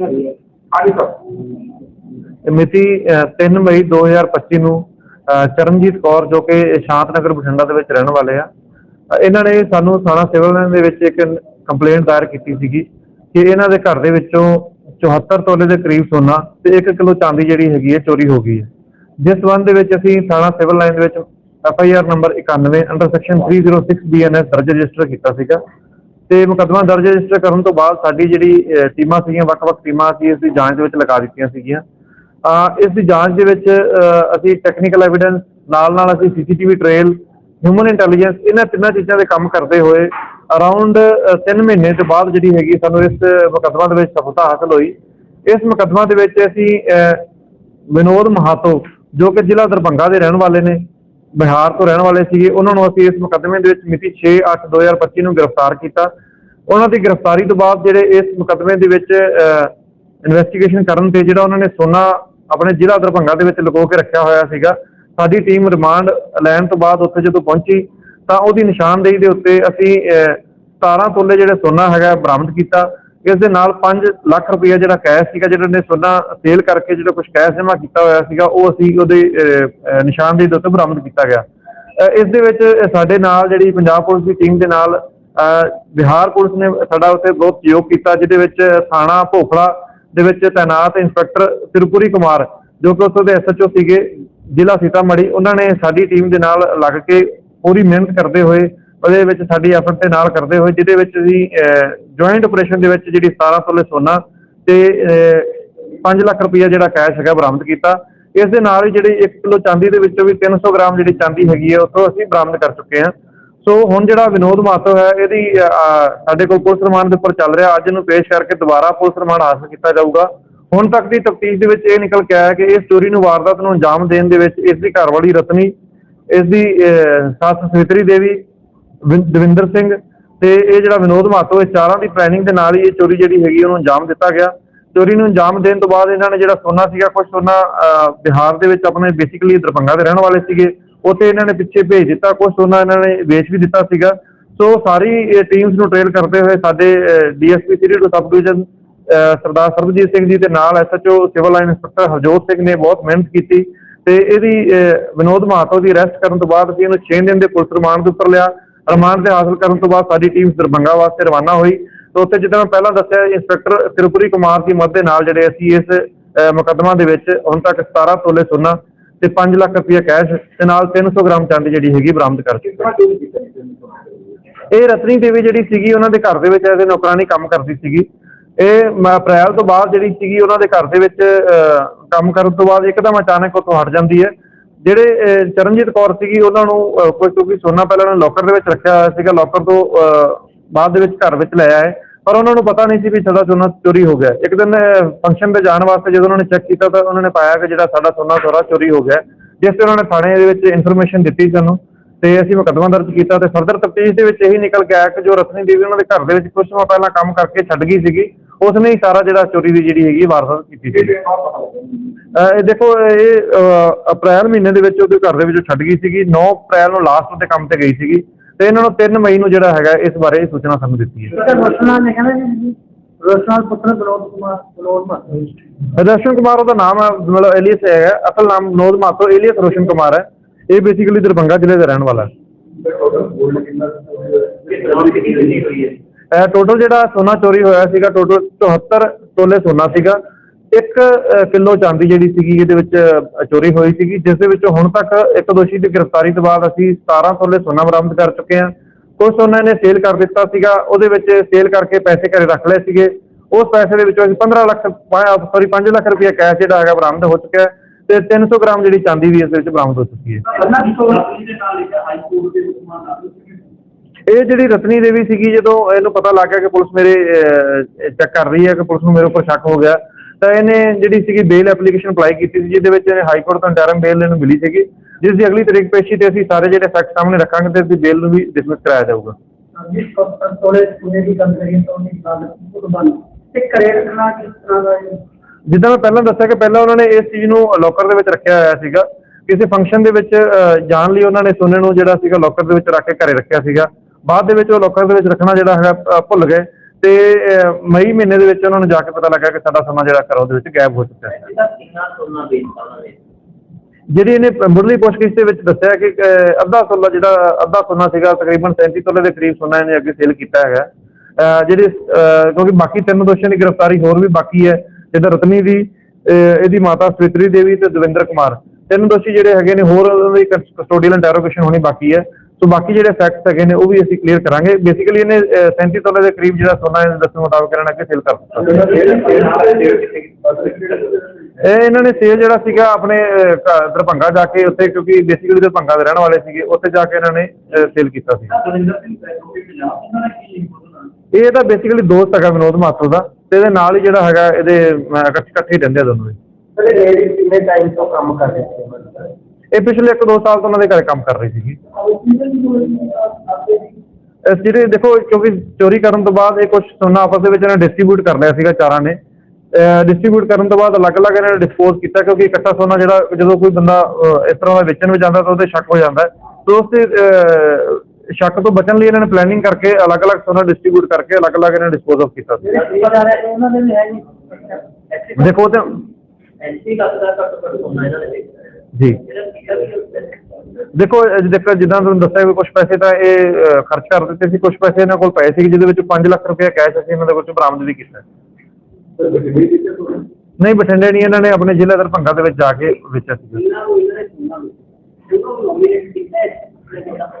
ਹਾਂਜੀ, ਸਰ। ਮਿਤੀ 3 ਮਈ 2025 ਨੂੰ ਚਰਨਜੀਤ ਕੌਰ, ਜੋ ਕਿ ਸ਼ਾਂਤਨਗਰ ਬਠਿੰਡਾ ਦੇ ਵਿੱਚ ਰਹਿਣ ਵਾਲੇ ਆ ਇਹਨਾਂ ਨੇ ਸਾਨੂੰ ਥਾਣਾ ਸਿਵਲ ਲਾਈਨ ਦੇ ਵਿੱਚ ਇੱਕ ਕੰਪਲੇਂਟ ਦਾਇਰ ਕੀਤੀ ਸੀਗੀ ਕਿ ਇਹਨਾਂ ਦੇ ਘਰ ਦੇ ਵਿੱਚੋਂ 74 ਤੋਲੇ ਦੇ ਕਰੀਬ ਸੋਨਾ ਤੇ 1 ਕਿਲੋ ਚਾਂਦੀ ਜਿਹੜੀ ਹੈਗੀ ਹੈ, ਚੋਰੀ ਹੋ ਗਈ ਹੈ। ਜਿਸ ਸੰਬੰਧ ਦੇ ਵਿੱਚ ਅਸੀਂ ਥਾਣਾ ਸਿਵਲ ਲਾਈਨ ਦੇ ਵਿੱਚ F I R number 91 under section 306 BNS ਦਰਜ ਰਜਿਸਟਰ ਕੀਤਾ ਸੀਗਾ। ਤੇ ਮੁਕੱਦਮਾ ਦਰਜ ਰਜਿਸਟਰ ਕਰਨ ਤੋਂ ਬਾਅਦ ਸਾਡੀ ਜਿਹੜੀ ਟੀਮਾਂ ਸੀਗੀਆਂ, ਵੱਖ-ਵੱਖ ਟੀਮਾਂ ਅਸੀਂ ਇਸ ਦੀ ਜਾਂਚ ਦੇ ਵਿੱਚ ਲਗਾ ਦਿੱਤੀਆਂ ਸੀਗੀਆਂ। ਇਸ ਦੀ ਜਾਂਚ ਦੇ ਵਿੱਚ ਅਸੀਂ ਟੈਕਨੀਕਲ ਐਵੀਡੈਂਸ ਨਾਲ-ਨਾਲ ਅਸੀਂ ਸੀਸੀਟੀਵੀ ਟ੍ਰੇਲ ਹਿਊਮਨ ਇੰਟੈਲੀਜੈਂਸ ਇਹਨਾਂ ਤਿੰਨਾਂ ਚੀਜ਼ਾਂ ਦੇ ਕੰਮ ਕਰਦੇ ਹੋਏ ਅਰਾਊਂਡ 3 ਮਹੀਨੇ ਤੋਂ ਬਾਅਦ ਜਿਹੜੀ ਹੈਗੀ ਸਾਨੂੰ ਇਸ ਮੁਕੱਦਮਾ ਦੇ ਵਿੱਚ ਸਫਲਤਾ ਹਾਸਲ ਹੋਈ। ਇਸ ਮੁਕੱਦਮਾ ਦੇ ਵਿੱਚ ਅਸੀਂ ਵਿਨੋਦ ਮਹਾਤੋ, ਜੋ ਕਿ ਜ਼ਿਲ੍ਹਾ ਦਰਭੰਗਾ ਦੇ ਰਹਿਣ ਵਾਲੇ ਨੇ ਬਿਹਾਰ ਤੋਂ ਰਹਿਣ ਵਾਲੇ ਸੀਗੇ ਉਹਨਾਂ ਨੂੰ ਅਸੀਂ ਇਸ ਮੁਕੱਦਮੇ ਦੇ ਵਿੱਚ ਮਿਤੀ 6/8/2025 ਨੂੰ ਗ੍ਰਿਫਤਾਰ ਕੀਤਾ। ਉਹਨਾਂ ਦੀ ਗ੍ਰਿਫਤਾਰੀ ਤੋਂ ਬਾਅਦ ਜਿਹੜੇ ਇਸ ਮੁਕੱਦਮੇ ਦੇ ਵਿੱਚ ਇਨਵੈਸਟੀਗੇਸ਼ਨ ਕਰਨ ਤੇ ਜਿਹੜਾ ਉਹਨਾਂ ਨੇ ਸੋਨਾ ਆਪਣੇ ਜ਼ਿਲ੍ਹਾ ਦਰਭੰਗਾ ਦੇ ਵਿੱਚ ਲੁਕੋ ਕੇ ਰੱਖਿਆ ਹੋਇਆ ਸੀਗਾ ਸਾਡੀ ਟੀਮ ਰਿਮਾਂਡ ਲੈਣ ਤੋਂ ਬਾਅਦ ਉੱਥੇ ਜਦੋਂ ਪਹੁੰਚੀ ਤਾਂ ਉਹਦੀ ਨਿਸ਼ਾਨਦੇਹੀ ਦੇ ਉੱਤੇ ਅਸੀਂ ਅਹ, 17 ਤੋਲੇ ਜਿਹੜੇ ਸੋਨਾ ਹੈਗਾ ਬਰਾਮਦ ਕੀਤਾ। ਇਸ ਦੇ ਨਾਲ 5 ਲੱਖ ਰੁਪਏ ਜਿਹੜਾ ਕੈਸ਼ ਸੀਗਾ ਜਿਹੜਾ ਨੇ ਸੋਨਾ ਸੇਲ ਕਰਕੇ ਜਿਹੜਾ ਕੁਝ ਕੈਸ਼ ਜਮ੍ਹਾਂ ਕੀਤਾ ਹੋਇਆ ਸੀਗਾ ਉਹ ਅਸੀਂ ਉਹਦੇ ਨਿਸ਼ਾਨਦੇਹੀ ਦੇ ਉੱਤੇ ਬਰਾਮਦ ਕੀਤਾ ਗਿਆ। ਅਹ, ਇਸ ਦੇ ਵਿੱਚ ਸਾਡੇ ਨਾਲ ਜਿਹੜੀ ਪੰਜਾਬ ਪੁਲਿਸ ਦੀ ਟੀਮ ਦੇ ਨਾਲ ਬਿਹਾਰ ਪੁਲਿਸ ਨੇ ਸਾਡਾ ਉੱਥੇ ਬਹੁਤ ਸਹਿਯੋਗ ਕੀਤਾ ਜਿਹਦੇ ਵਿੱਚ ਥਾਣਾ ਭੋਖਲਾ ਦੇ ਵਿੱਚ ਤਾਇਨਾਤ ਇੰਸਪੈਕਟਰ ਤਿਰਪੁਰੀ ਕੁਮਾਰ ਜੋ ਕਿ ਉੱਥੋਂ ਦੇ ਐਸਐਚਓ ਸੀਗੇ ਜ਼ਿਲ੍ਹਾ ਸੀਤਾਮੜੀ ਉਹਨਾਂ ਨੇ ਸਾਡੀ ਟੀਮ ਦੇ ਨਾਲ ਲੱਗ ਕੇ ਪੂਰੀ ਮਿਹਨਤ ਕਰਦੇ ਹੋਏ ਉਹਦੇ ਵਿੱਚ ਸਾਡੀ ਐਫਰਟ ਦੇ ਨਾਲ ਕਰਦੇ ਹੋਏ, ਜਿਹਦੇ ਵਿੱਚ ਅਸੀਂ ਜੁਆਇੰਟ ਆਪਰੇਸ਼ਨ ਦੇ ਵਿੱਚ ਜਿਹੜੀ 17 ਤੋਲੇ ਸੋਨਾ ਤੇ 5 ਲੱਖ ਰੁਪਈਆ ਜਿਹੜਾ ਕੈਸ਼ ਹੈਗਾ ਬਰਾਮਦ ਕੀਤਾ। ਇਸ ਦੇ ਨਾਲ ਹੀ ਜਿਹੜੀ 1 ਕਿਲੋ ਚਾਂਦੀ ਦੇ ਵਿੱਚੋਂ ਵੀ 300 ਗ੍ਰਾਮ ਜਿਹੜੀ ਚਾਂਦੀ ਹੈਗੀ ਹੈ ਉੱਥੋਂ ਅਸੀਂ ਬਰਾਮਦ ਕਰ ਚੁੱਕੇ ਹਾਂ। ਸੋ ਹੁਣ ਜਿਹੜਾ ਵਿਨੋਦ ਮਾਤੋ ਹੈ, ਇਹਦੀ ਸਾਡੇ ਕੋਲ ਪੁਲਿਸ ਰਿਮਾਂਡ ਦੇ ਉੱਪਰ ਚੱਲ ਰਿਹਾ। ਅੱਜ ਇਹਨੂੰ ਪੇਸ਼ ਕਰਕੇ ਦੁਬਾਰਾ ਪੁਲਿਸ ਰਿਮਾਂਡ ਹਾਸਲ ਕੀਤਾ ਜਾਊਗਾ। ਹੁਣ ਤੱਕ ਦੀ ਤਫਤੀਸ਼ ਦੇ ਵਿੱਚ ਇਹ ਨਿਕਲ ਕੇ ਆਇਆ ਕਿ ਇਸ ਚੋਰੀ ਨੂੰ ਵਾਰਦਾਤ ਨੂੰ ਅੰਜਾਮ ਦੇਣ ਦੇ ਵਿੱਚ ਇਸ ਦੀ ਘਰਵਾਲੀ ਰਤਨੀ, ਇਸ ਦੀ ਸੱਸ ਸਵਿਤਰੀ ਦੇਵੀ ਵਿਨ- ਦਵਿੰਦਰ ਸਿੰਘ ਤੇ ਇਹ ਜਿਹੜਾ ਵਿਨੋਦ ਮਾਤੋ ਇਹ ਚਾਰਾਂ ਦੀ ਪਲੈਨਿੰਗ ਦੇ ਨਾਲ ਹੀ ਇਹ ਚੋਰੀ ਜਿਹੜੀ ਹੈਗੀ ਉਹਨੂੰ ਅੰਜਾਮ ਦਿੱਤਾ ਗਿਆ। ਚੋਰੀ ਨੂੰ ਅੰਜਾਮ ਦੇਣ ਤੋਂ ਬਾਅਦ ਇਹਨਾਂ ਨੇ ਜਿਹੜਾ ਸੋਨਾ ਸੀਗਾ ਕੁਝ ਸੋਨਾ ਅਹ, ਬਿਹਾਰ ਦੇ ਵਿੱਚ ਆਪਣੇ ਬੇਸਿਕਲੀ ਦਰਭੰਗਾ ਦੇ ਰਹਿਣ ਵਾਲੇ ਸੀਗੇ ਉੱਥੇ ਇਹਨਾਂ ਨੇ ਪਿੱਛੇ ਭੇਜ ਦਿੱਤਾ ਕੁਝ ਸੋਨਾ ਇਹਨਾਂ ਨੇ ਵੇਚ ਵੀ ਦਿੱਤਾ ਸੀਗਾ। ਸੋ ਸਾਰੀ ਟੀਮਸ ਨੂੰ ਟ੍ਰੇਲ ਕਰਦੇ ਹੋਏ ਸਾਡੇ DSP Shri two sub division ਅਹ, ਸਰਦਾਰ ਸਰਬਜੀਤ ਸਿੰਘ ਜੀ ਦੇ ਨਾਲ SHO civil line inspector Harjot Singh ਨੇ ਬਹੁਤ ਮਿਹਨਤ ਕੀਤੀ ਤੇ ਇਹਦੀ ਅਹ, ਵਿਨੋਦ ਮਹਾਤੋ ਦੀ ਅਰੈਸਟ ਕਰਨ ਤੋਂ ਬਾਅਦ ਅਸੀਂ ਇਹਨੂੰ 6 ਦਿਨ ਦੇ ਪੁਲਿਸ ਰਿਮਾਂਡ ਦੇ ਉੱਪਰ ਲਿਆ। ਰਿਮਾਂਡ ਤੇ ਹਾਸਲ ਕਰਨ ਤੋਂ ਬਾਅਦ ਸਾਡੀ ਟੀਮ ਦਰਭੰਗਾ ਵਾਸਤੇ ਰਵਾਨਾ ਹੋਈ। ਤੇ ਉੱਥੇ ਜਿੱਦਾਂ ਮੈਂ ਪਹਿਲਾਂ ਦੱਸਿਆ ਇੰਸਪੈਕਟਰ ਤ੍ਰਿਪੁਰੀ ਕੁਮਾਰ ਦੀ ਮਦਦ ਦੇ ਨਾਲ ਜਿਹੜੇ ਅਸੀਂ ਇਸ ਮੁਕੱਦਮਾ ਦੇ ਵਿੱਚ ਹੁਣ ਤੱਕ 17 ਤੋਲੇ ਸੋਨਾ ਤੇ 5 ਲੱਖ ਰੁਪਏ ਕੈਸ਼ ਤੇ ਨਾਲ 300 ਗ੍ਰਾਮ ਚੰਦ ਜਿਹੜੀ ਹੈਗੀ ਬਰਾਮਦ ਕਰ ਚੁੱਕੇ ਇਹ ਰਤਨੀ ਦੇਵੀ ਜਿਹੜੀ ਸੀਗੀ, ਉਹਨਾਂ ਦੇ ਘਰ ਦੇ ਵਿੱਚ ਐਜ਼ ਨੌਕਰਾਨੀ ਕੰਮ ਕਰਦੀ ਸੀਗੀ। ਇਹ ਅਪ੍ਰੈਲ ਤੋਂ ਬਾਅਦ ਜਿਹੜੀ ਸੀਗੀ, ਉਹਨਾਂ ਦੇ ਘਰ ਦੇ ਵਿੱਚ ਕੰਮ ਕਰਨ ਤੋਂ ਬਾਅਦ ਇੱਕਦਮ ਅਚਾਨਕ ਉੱਥੋਂ ਹਟ ਜਾਂਦੀ ਹੈ। ਜਿਹੜੇ ਚਰਨਜੀਤ ਕੌਰ ਸੀਗੀ ਉਹਨਾਂ ਨੂੰ ਅਹ, ਕੋਈ ਕਿਉਂਕਿ ਸੋਨਾ ਪਹਿਲਾਂ ਉਹਨਾਂ ਲੋਕਰ ਦੇ ਵਿੱਚ ਰੱਖਿਆ ਹੋਇਆ ਸੀਗਾ ਲੋਕਰ ਤੋਂ ਬਾਅਦ ਦੇ ਵਿੱਚ ਘਰ ਵਿੱਚ ਲੈ ਆਏ। ਪਰ ਉਹਨਾਂ ਨੂੰ ਪਤਾ ਨਹੀਂ ਸੀ ਵੀ ਸਾਡਾ ਸੋਨਾ ਚੋਰੀ ਹੋ ਗਿਆ। ਇੱਕ ਦਿਨ ਫੰਕਸ਼ਨ ਤੇ ਜਾਣ ਵਾਸਤੇ ਜਦੋਂ ਉਹਨਾਂ ਨੇ ਚੈੱਕ ਕੀਤਾ ਤਾਂ ਉਹਨਾਂ ਨੇ ਪਾਇਆ ਕਿ ਜਿਹੜਾ ਸਾਡਾ ਸੋਨਾ ਸਾਰਾ ਚੋਰੀ ਹੋ ਗਿਆ। ਜਿਸ ਤੇ ਉਹਨਾਂ ਨੇ ਥਾਣੇ ਦੇ ਵਿੱਚ ਇਨਫੋਰਮੇਸ਼ਨ ਦਿੱਤੀ ਸਾਨੂੰ। ਤੇ ਅਸੀਂ ਮੁਕੱਦਮਾ ਦਰਜ ਕੀਤਾ ਤੇ ਫਰਦਰ ਤਫਤੀਸ਼ ਦੇ ਵਿੱਚ ਇਹੀ ਨਿਕਲ ਕੇ ਆਇਆ ਕਿ ਜੋ ਰਤਨੀ ਦੇਵੀ ਉਹਨਾਂ ਦੇ ਘਰ ਦੇ ਵਿੱਚ ਕੁਝ ਸਮਾਂ ਪਹਿਲਾਂ ਕੰਮ ਕਰਕੇ ਛੱਡ ਗਈ ਸੀਗੀ। ਉਸਨੇ ਹੀ ਸਾਰਾ ਜਿਹੜਾ ਚੋਰੀ ਦੀ ਜਿਹੜੀ ਹੈਗੀ ਵਾਰਦਾਤ ਕੀਤੀ ਸੀ ਇਹ ਦੇਖੋ ਇਹ ਅਪ੍ਰੈਲ ਮਹੀਨੇ ਦੇ ਵਿੱਚ ਉਹਦੇ ਘਰ ਦੇ ਵਿੱਚੋਂ ਛੱਡ ਗਈ ਸੀਗੀ 9 ਅਪ੍ਰੈਲ ਨੂੰ ਲਾਸਟ ਤੇ ਕੰਮ ਤੇ ਗਈ ਸੀਗੀ ਤੇ ਇਹਨਾਂ ਨੂੰ 3 ਮਈ ਨੂੰ ਜਿਹੜਾ ਹੈਗਾ ਇਸ ਬਾਰੇ ਇਹ ਸੂਚਨਾ ਸਾਨੂੰ ਦਿੱਤੀ ਹੈ ਰੋਸ਼ਨਾ ਨੇ ਕਹਿੰਦੇ ਜੀ ਰੋਸ਼ਨਾ ਪੁੱਤਰ ਵਿਨੋਦ ਕੁਮਾਰ ਰੋਸ਼ਨ ਉਹਦਾ ਨਾਮ ਹੈ ਮਤਲਬ ਏਲੀਅਸ ਹੈਗਾ ਅਸਲ ਨਾਮ ਵਿਨੋਦ ਮਾਤੋ ਏਲੀਅਸ ਰੋਸ਼ਨ ਕੁਮਾਰ ਹੈ ਇਹ ਬੇਸਿਕਲੀ ਦਰਭੰਗਾ ਜ਼ਿਲ੍ਹੇ ਦਾ ਰਹਿਣ ਵਾਲਾ ਹੈ ਇਹ ਟੋਟਲ ਜਿਹੜਾ ਸੋਨਾ ਚੋਰੀ ਹੋਇਆ ਸੀਗਾ ਟੋਟਲ 74 ਤੋਲੇ ਸੋਨਾ ਸੀਗਾ। 1 ਕਿਲੋ ਚਾਂਦੀ ਜਿਹੜੀ ਸੀਗੀ, ਇਹਦੇ ਵਿੱਚ ਚੋਰੀ ਹੋਈ ਸੀਗੀ, ਜਿਸ ਦੇ ਵਿੱਚੋਂ ਹੁਣ ਤੱਕ ਇੱਕ ਦੋਸ਼ੀ ਦੀ ਗ੍ਰਿਫਤਾਰੀ ਤੋਂ ਬਾਅਦ ਅਸੀਂ 17 ਤੋਲੇ ਸੋਨਾ ਬਰਾਮਦ ਕਰ ਚੁੱਕੇ ਹਾਂ। ਕੁਝ ਸੋਨਾ ਇਹਨੇ ਸੇਲ ਕਰ ਦਿੱਤਾ ਸੀਗਾ, ਉਹਦੇ ਵਿੱਚ ਸੇਲ ਕਰਕੇ ਪੈਸੇ ਘਰੇ ਰੱਖ ਲਏ ਸੀਗੇ। ਉਸ ਪੈਸੇ ਦੇ ਵਿੱਚੋਂ ਅਸੀਂ 15 ਲੱਖ ਸੌਰੀ 5 ਲੱਖ ਰੁਪਏ ਕੈਸ਼ ਜਿਹੜਾ ਹੈਗਾ ਬਰਾਮਦ ਹੋ ਚੁੱਕਿਆ ਹੈ ਤੇ 300 ਗ੍ਰਾਮ ਜਿਹੜੀ ਚਾਂਦੀ ਵੀ ਇਸ ਦੇ ਵਿੱਚ ਬਰਾਮਦ ਹੋ ਚੁੱਕੀ ਹੈ। ਇਹ ਜਿਹੜੀ ਰਤਨੀ ਦੇਵੀ ਸੀਗੀ ਜਦੋਂ ਇਹਨੂੰ ਪਤਾ ਲੱਗ ਗਿਆ ਕਿ ਪੁਲਿਸ ਮੇਰੇ ਚੈੱਕ ਕਰ ਰਹੀ ਹੈ ਕਿ ਪੁਲਿਸ ਨੂੰ ਮੇਰੇ ਉੱਪਰ ਸ਼ੱਕ ਹੋ ਗਿਆ ਤਾਂ ਇਹਨੇ ਜਿਹੜੀ ਸੀਗੀ ਬੇਲ ਐਪਲੀਕੇਸ਼ਨ ਅਪਲਾਈ ਕੀਤੀ ਸੀ ਜਿਹਦੇ ਵਿੱਚ ਇਹਨੇ ਹਾਈ ਕੋਰਟ ਤੋਂ ਇੰਟਰਮ ਬੇਲ ਇਹਨੂੰ ਮਿਲੀ ਸੀਗੀ ਜਿਸ ਦੀ ਅਗਲੀ ਤਰੀਕ ਪੇਸ਼ੀ ਤੇ ਅਸੀਂ ਸਾਰੇ ਜਿਹੜੇ ਫੈਕਟ ਸਾਹਮਣੇ ਰੱਖਾਂਗੇ ਤੇ ਅਸੀਂ ਬੇਲ ਨੂੰ ਵੀ ਡਿਸਮਿਸ ਕਰਾਇਆ ਜਾਊਗਾ। ਜਿਸ ਪਰ ਤੋਲੇ ਸੁਨੇ ਦੀ ਗੱਲ ਕਰੀਏ ਤਾਂ ਉਹਦੀ ਗੱਲ ਕੁਰਬਾਨ ਤੇ ਕਰੇ ਰੱਖਣਾ ਕਿਸ ਤਰ੍ਹਾਂ ਦਾ ਹੈ? ਜਿੱਦਾਂ ਮੈਂ ਪਹਿਲਾਂ ਦੱਸਿਆ ਕਿ ਪਹਿਲਾਂ ਉਹਨਾਂ ਨੇ ਇਸ ਚੀਜ਼ ਨੂੰ ਲੋਕਰ ਦੇ ਵਿੱਚ ਰੱਖਿਆ ਹੋਇਆ ਸੀਗਾ ਕਿਸੇ ਫੰਕਸ਼ਨ ਦੇ ਵਿੱਚ ਜਾਣ ਲਈ ਉਹਨਾਂ ਨੇ ਸੋਨੇ ਨੂੰ ਜਿਹੜਾ ਸੀਗਾ ਲੋਕਰ ਦੇ ਵਿੱਚ ਰੱਖ ਕੇ ਘਰੇ ਰੱਖਿਆ ਸੀਗਾ। ਬਾਅਦ ਦੇ ਵਿੱਚ ਉਹ ਲੋਕਰ ਦੇ ਵਿੱਚ ਰੱਖਣਾ ਜਿਹੜਾ ਹੈਗਾ ਭੁੱਲ ਗਏ ਤੇ ਮਈ ਮਹੀਨੇ ਦੇ ਵਿੱਚ ਉਹਨਾਂ ਨੂੰ ਜਾ ਕੇ ਪਤਾ ਲੱਗਾ ਕਿ ਸਾਡਾ ਸੋਨਾ ਜਿਹੜਾ ਘਰੋਂ ਦੇ ਵਿੱਚ ਗਾਇਬ ਹੋ ਚੁੱਕਾ ਹੈ। ਜਿਹੜੀ ਇਹਨੇ ਮੁੱਢਲੀ ਪੁੱਛਗਿੱਛ ਦੇ ਵਿੱਚ ਦੱਸਿਆ ਕਿ ਅੱਧਾ ਸੋਨਾ ਜਿਹੜਾ ਅੱਧਾ ਸੋਨਾ ਸੀਗਾ ਤਕਰੀਬਨ 37 ਤੋਲੇ ਦੇ ਕਰੀਬ ਸੋਨਾ ਇਹਨੇ ਅੱਗੇ ਸੇਲ ਕੀਤਾ ਹੈਗਾ। ਜਿਹੜੇ ਕਿਉਂਕਿ ਬਾਕੀ ਤਿੰਨ ਦੋਸ਼ੀਆਂ ਦੀ ਗ੍ਰਿਫਤਾਰੀ ਹੋਰ ਵੀ ਬਾਕੀ ਹੈ ਜਿੱਦਾਂ ਰਤਨੀ ਦੀ ਇਹਦੀ ਮਾਤਾ ਸਵਿਤਰੀ ਦੇਵੀ ਤੇ ਦਵਿੰਦਰ ਕੁਮਾਰ। ਤਿੰਨ ਦੋਸ਼ੀ ਜਿਹੜੇ ਹੈਗੇ ਨੇ ਹੋਰ ਉਹਨਾਂ ਦੀ ਕਸਟੋਡੀਅਲ ਇੰਟਰੋਗੇਸ਼ਨ ਹੋਣੀ ਬਾਕੀ ਹੈ। ਸੋ ਬਾਕੀ ਜਿਹੜੇ ਫੈਕਟਸ ਹੈਗੇ ਨੇ ਉਹ ਵੀ ਅਸੀਂ ਕਲੀਅਰ ਕਰਾਂਗੇ। ਬੇਸਿਕਲੀ ਇਹਨੇ ਅਹ, 37 ਤੋਲੇ ਦੇ ਕਰੀਬ ਜਿਹੜਾ ਸੋਨਾ ਇਹਨੇ ਦੱਸਣ ਮੁਤਾਬਕ ਇਹਨਾਂ ਨੇ ਅੱਗੇ ਸੇਲ ਕਰ ਦਿੱਤਾ। ਇਹ ਇਹਨਾਂ ਨੇ ਸੇਲ ਜਿਹੜਾ ਸੀਗਾ ਆਪਣੇ ਦਰਭੰਗਾ ਜਾ ਕੇ ਉੱਥੇ ਕਿਉਂਕਿ ਬੇਸਿਕਲੀ ਦਰਭੰਗਾ ਦੇ ਰਹਿਣ ਵਾਲੇ ਸੀਗੇ ਉੱਥੇ ਜਾ ਕੇ ਇਹਨਾਂ ਨੇ ਸੇਲ ਕੀਤਾ ਸੀ। ਇਹ ਤਾਂ ਬੇਸਿਕਲੀ ਦੋਸਤ ਹੈਗਾ ਵਿਨੋਦ ਮਾਥੁਰ ਦਾ ਤੇ ਇਹਦੇ ਨਾਲ ਹੀ ਜਿਹੜਾ ਹੈਗਾ ਇਹਦੇ ਇਕੱਠੇ ਰਹਿੰਦੇ ਆ ਦੋਨੋਂ ਹੀ। ਪਹਿਲੇ ਲੇਡੀ ਕਿੰਨੇ ਟਾਈਮ ਤੋਂ ਕੰਮ ਕਰ ਰਹੇ ਸੀ? ਇਹ ਪਿਛਲੇ 1-2 ਸਾਲ ਤੋਂ ਉਹਨਾਂ ਦੇ ਘਰੇ ਕੰਮ ਕਰ ਰਹੀ ਸੀਗੀ। ਇਸ ਜਿਹੜੇ ਦੇਖੋ ਕਿਉਂਕਿ ਚੋਰੀ ਕਰਨ ਤੋਂ ਬਾਅਦ ਇਹ ਕੁਝ ਸੋਨਾ ਆਪਸ ਦੇ ਵਿੱਚ ਇਹਨਾਂ ਡਿਸਟ੍ਰੀਬਿਊਟ ਕਰ ਲਿਆ ਸੀਗਾ ਚਾਰਾਂ ਨੇ ਡਿਸਟ੍ਰੀਬਿਊਟ ਕਰਨ ਤੋਂ ਬਾਅਦ ਅਲੱਗ-ਅਲੱਗ ਇਹਨਾਂ ਨੇ ਡਿਸਪੋਜ਼ ਕੀਤਾ ਕਿਉਂਕਿ ਇਕੱਠਾ ਸੋਨਾ ਜਿਹੜਾ ਜਦੋਂ ਕੋਈ ਬੰਦਾ ਇਸ ਤਰ੍ਹਾਂ ਦਾ ਵੇਚਣ ਵਿੱਚ ਜਾਂਦਾ ਤਾਂ ਉਹਦੇ ਸ਼ੱਕ ਹੋ ਜਾਂਦਾ। ਤਾਂ ਉਸ ਤੇ ਸ਼ੱਕ ਤੋਂ ਬਚਣ ਲਈ ਇਹਨਾਂ ਨੇ ਪਲੈਨਿੰਗ ਕਰਕੇ ਅਲੱਗ-ਅਲੱਗ ਸੋਨਾ ਡਿਸਟ੍ਰੀਬਿਊਟ ਕਰਕੇ ਅਲੱਗ-ਅਲੱਗ ਇਹਨਾਂ ਨੇ ਡਿਸਪੋਜ਼ ਆਫ ਕੀਤਾ ਸੀ ਦੇਖੋ ਤੇ ਐਂਟੀ ਲੱਖ ਦਾ ਘੱਟ ਘੱਟ ਸੋਨਾ ਇਹਨਾਂ ਨੇ ਵੇਚਿਆ ਹੈ। ਜੀ ਦੇਖੋ ਦੇਖੋ ਜਿੱਦਾਂ ਤੁਹਾਨੂੰ ਦੱਸਿਆ ਵੀ ਕੁਝ ਪੈਸੇ ਤਾਂ ਇਹ ਖਰਚ ਕਰ ਦਿੱਤੇ ਸੀ ਕੁਝ ਪੈਸੇ ਇਹਨਾਂ ਕੋਲ ਪਏ ਸੀ ਜਿਹਦੇ ਵਿੱਚ 5 ਲੱਖ ਰੁਪਏ ਕੈਸ਼ ਅਸੀਂ ਇਹਨਾਂ ਦੇ ਕੋਲ ਬਰਾਮਦ ਵੀ ਕੀਤਾ। ਨਹੀਂ ਬਠਿੰਡੇ ਨਹੀਂ ਇਹਨਾਂ ਨੇ ਆਪਣੇ ਜ਼ਿਲ੍ਹਾ ਦਰਭੰਗਾ ਦੇ ਵਿੱਚ ਜਾ ਕੇ ਵੇਚਿਆ ਸੀ।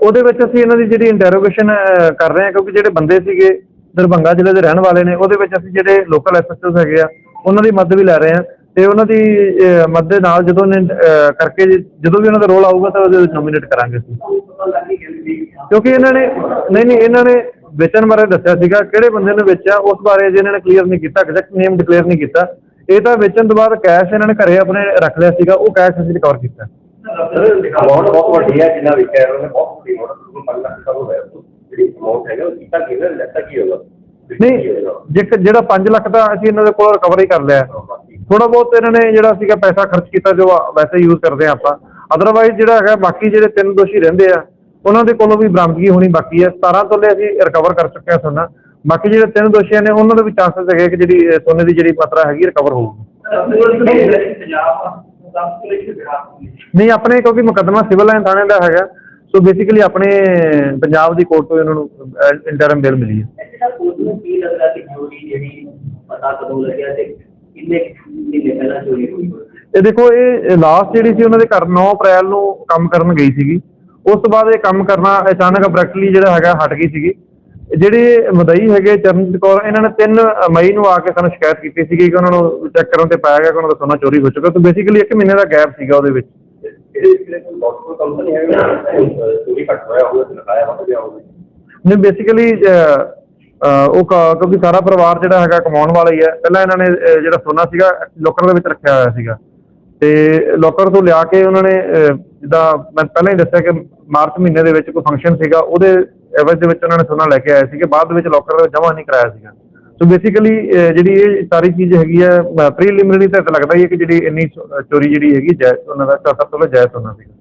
ਉਹਦੇ ਵਿੱਚ ਅਸੀਂ ਇਹਨਾਂ ਦੀ ਜਿਹੜੀ ਇੰਟਰੋਗੇਸ਼ਨ ਕਰ ਰਹੇ ਹਾਂ ਕਿਉਂਕਿ ਜਿਹੜੇ ਬੰਦੇ ਸੀਗੇ ਦਰਭੰਗਾ ਜ਼ਿਲ੍ਹੇ ਦੇ ਰਹਿਣ ਵਾਲੇ ਨੇ ਉਹਦੇ ਵਿੱਚ ਅਸੀਂ ਜਿਹੜੇ ਲੋਕਲ ਐਸਐਸਓਸ ਹੈਗੇ ਆ ਉਹਨਾਂ ਦੀ ਮਦਦ ਵੀ ਲੈ ਰਹੇ ਹਾਂ। ਤੇ ਉਹਨਾਂ ਦੀ ਮਦਦ ਦੇ ਨਾਲ ਜਦੋਂ ਨੇ ਕਰਕੇ ਜਦੋਂ ਵੀ ਉਹਨਾਂ ਦਾ ਰੋਲ ਆਊਗਾ ਤਾਂ ਉਹਦੇ ਵਿੱਚ ਨੋਮੀਨੇਟ ਕਰਾਂਗੇ ਅਸੀਂ। ਕਿਉਂਕਿ ਇਹਨਾਂ ਨੇ ਨਹੀਂ ਨਹੀਂ ਇਹਨਾਂ ਨੇ ਵੇਚਣ ਬਾਰੇ ਦੱਸਿਆ ਸੀਗਾ ਕਿਹੜੇ ਬੰਦੇ ਨੇ ਵੇਚਿਆ ਉਸ ਬਾਰੇ ਜੇ ਇਹਨਾਂ ਨੇ ਕਲੀਅਰ ਨਹੀਂ ਕੀਤਾ ਐਗਜ਼ੈਕਟ ਨੇਮ ਡਿਕਲੇਅਰ ਨਹੀਂ ਕੀਤਾ। ਇਹ ਤਾਂ ਵੇਚਣ ਤੋਂ ਬਾਅਦ ਕੈਸ਼ ਇਹਨਾਂ ਨੇ ਘਰੇ ਆਪਣੇ ਰੱਖ ਲਿਆ ਸੀਗਾ ਉਹ ਕੈਸ਼ ਅਸੀਂ ਰਿਕਵਰ ਕੀਤਾ। ਅਮਾਉਂਟ ਬਹੁਤ ਵੱਡੀ ਹੈ ਜਿੰਨਾ ਵਿਕਿਆ ਉਹਨੇ ਬਹੁਤ ਵੱਡੀ ਅਮਾਉਂਟ 5 ਲੱਖ ਦਾ ਹੋਇਆ ਜਿਹੜੀ ਅਮਾਉਂਟ ਹੈਗਾ ਉਹ ਕੀਤਾ ਕਿਹਨੇ ਲੈਤਾ ਕੀ ਹੋਗਾ ਨਹੀਂ ਜਿਹੜਾ 5 ਲੱਖ ਦਾ ਅਸੀਂ ਇਹਨਾਂ ਦੇ ਕੋਲ ਰਿਕਵਰ ਕਰ ਲਿਆ ਥੋੜਾ ਬਹੁਤ ਇਹਨਾਂ ਨੇ ਜਿਹੜਾ ਸੀਗਾ ਪੈਸਾ ਖਰਚ ਕੀਤਾ ਜੋ ਆ- ਵੈਸੇ ਯੂਜ਼ ਕਰਦੇ ਆ ਆਪਾਂ। ਅਦਰਵਾਈਜ਼ ਜਿਹੜਾ ਹੈਗਾ, ਬਾਕੀ ਜਿਹੜੇ ਤਿੰਨ ਦੋਸ਼ੀ ਰਹਿੰਦੇ ਆ, ਉਹਨਾਂ ਦੇ ਕੋਲੋਂ ਵੀ ਬਰਾਮਦਗੀ ਹੋਣੀ ਬਾਕੀ ਹੈ 17 ਤੋਲੇ ਅਸੀਂ ਰਿਕਵਰ ਕਰ ਚੁੱਕੇ ਹਾਂ ਸੋਨਾ ਬਾਕੀ ਜਿਹੜੇ ਤਿੰਨ ਦੋਸ਼ੀਆਂ ਨੇ, ਉਹਨਾਂ ਦੇ ਵੀ ਚਾਂਸਸ ਹੈਗੇ ਕਿ ਜਿਹੜੀ ਸੋਨੇ ਦੀ ਜਿਹੜੀ ਮਾਤਰਾ ਹੈਗੀ ਰਿਕਵਰ ਹੋਊਗੀ। ਨਹੀਂ, ਆਪਣੇ ਕਿਉਂਕਿ ਮੁਕੱਦਮਾ ਸਿਵਲ ਲਾਈਨ ਥਾਣੇ ਦਾ ਹੈਗਾ। ਸੋ ਬੇਸਿਕਲੀ ਆਪਣੇ ਪੰਜਾਬ ਦੀ ਕੋਰਟ ਤੋਂ ਇਹਨਾਂ ਨੂੰ ਇੰਟਰਮ ਬੇਲ ਮਿਲੀ ਹੈ ਜਿਹੜਾ ਪੁਲਿਸ ਨੂੰ ਕੀ ਲੱਗਦਾ ਕਿ ਜਿਹੜੀ ਪਤਾ ਕਦੋਂ ਲੱਗਿਆ ਤੇ ਇਹ ਦੇਖੋ ਇਹ ਲਾਸਟ ਜਿਹੜੀ ਸੀ ਉਹਨਾਂ ਦੇ ਘਰ 9 ਅਪ੍ਰੈਲ ਨੂੰ ਕੰਮ ਕਰਨ ਗਈ ਸੀਗੀ। ਉਸ ਤੋਂ ਬਾਅਦ ਇਹ ਕੰਮ ਕਰਨਾ ਅਚਾਨਕ ਅਬਰੈਕਟਲੀ ਜਿਹੜਾ ਹੈਗਾ ਹਟ ਗਈ ਸੀਗੀ। ਜਿਹੜੇ ਮਦਈ ਹੈਗੇ ਚਰਨਜੀਤ ਕੌਰ ਇਹਨਾਂ ਨੇ 3 ਮਈ ਨੂੰ ਆ ਕੇ ਸਾਨੂੰ ਸ਼ਿਕਾਇਤ ਕੀਤੀ ਸੀਗੀ ਕਿ ਉਹਨਾਂ ਨੂੰ ਚੈੱਕ ਕਰਨ ਤੇ ਪਾਇਆ ਗਿਆ ਕਿ ਉਹਨਾਂ ਦਾ ਸੋਨਾ ਚੋਰੀ ਹੋ ਚੁੱਕਾ। ਤੇ ਬੇਸਿਕਲੀ 1 ਮਹੀਨੇ ਦਾ ਗੈਪ ਸੀਗਾ ਉਹਦੇ ਵਿੱਚ। ਕੰਪਨੀ ਹੈ ਚੋਰੀ ਘੱਟ ਹੋਇਆ ਹੋਵੇ ਤੇ ਲਗਾਇਆ ਵੱਧ ਗਿਆ ਹੋਵੇ। ਨਹੀਂ ਬੇਸਿਕਲੀ ਉਹ ਕ- ਕਿਉਂਕਿ ਸਾਰਾ ਪਰਿਵਾਰ ਜਿਹੜਾ ਹੈਗਾ ਕਮਾਉਣ ਵਾਲਾ ਹੀ ਹੈ। ਪਹਿਲਾਂ ਇਹਨਾਂ ਨੇ ਜਿਹੜਾ ਸੋਨਾ ਸੀਗਾ, ਲੋਕਰ ਦੇ ਵਿੱਚ ਰੱਖਿਆ ਹੋਇਆ ਸੀਗਾ। ਤੇ ਲੋਕਰ ਤੋਂ ਲਿਆ ਕੇ ਉਹਨਾਂ ਨੇ ਜਿੱਦਾਂ ਮੈਂ ਪਹਿਲਾਂ ਹੀ ਦੱਸਿਆ ਕਿ ਮਾਰਚ ਮਹੀਨੇ ਦੇ ਵਿੱਚ ਕੋਈ ਫੰਕਸ਼ਨ ਸੀਗਾ, ਉਹਦੇ ਐਵਰੇਜ ਦੇ ਵਿੱਚ ਉਹਨਾਂ ਨੇ ਸੋਨਾ ਲੈ ਕੇ ਆਏ ਸੀਗੇ। ਬਾਅਦ ਦੇ ਵਿੱਚ ਲੋਕਰ ਦੇ ਜਮ੍ਹਾਂ ਨਹੀਂ ਕਰਾਇਆ ਸੀਗਾ। ਸੋ ਬੇਸਿਕਲੀ ਜਿਹੜੀ ਇਹ ਸਾਰੀ ਚੀਜ਼ ਹੈਗੀ ਹੈ ਪ੍ਰੀਲਿਮਿਨਰੀ ਤਾਂ ਲੱਗਦਾ ਹੀ ਹੈ ਕਿ ਜਿਹੜੀ ਇੰਨੀ ਚੋਰੀ ਜਿਹੜੀ ਹੈਗੀ ਜਾਇਜ਼ ਉਹਨਾਂ ਦਾ ਸਭ ਤੋਂ ਜਾਇਜ਼ ਸੋਨਾ ਸੀਗਾ।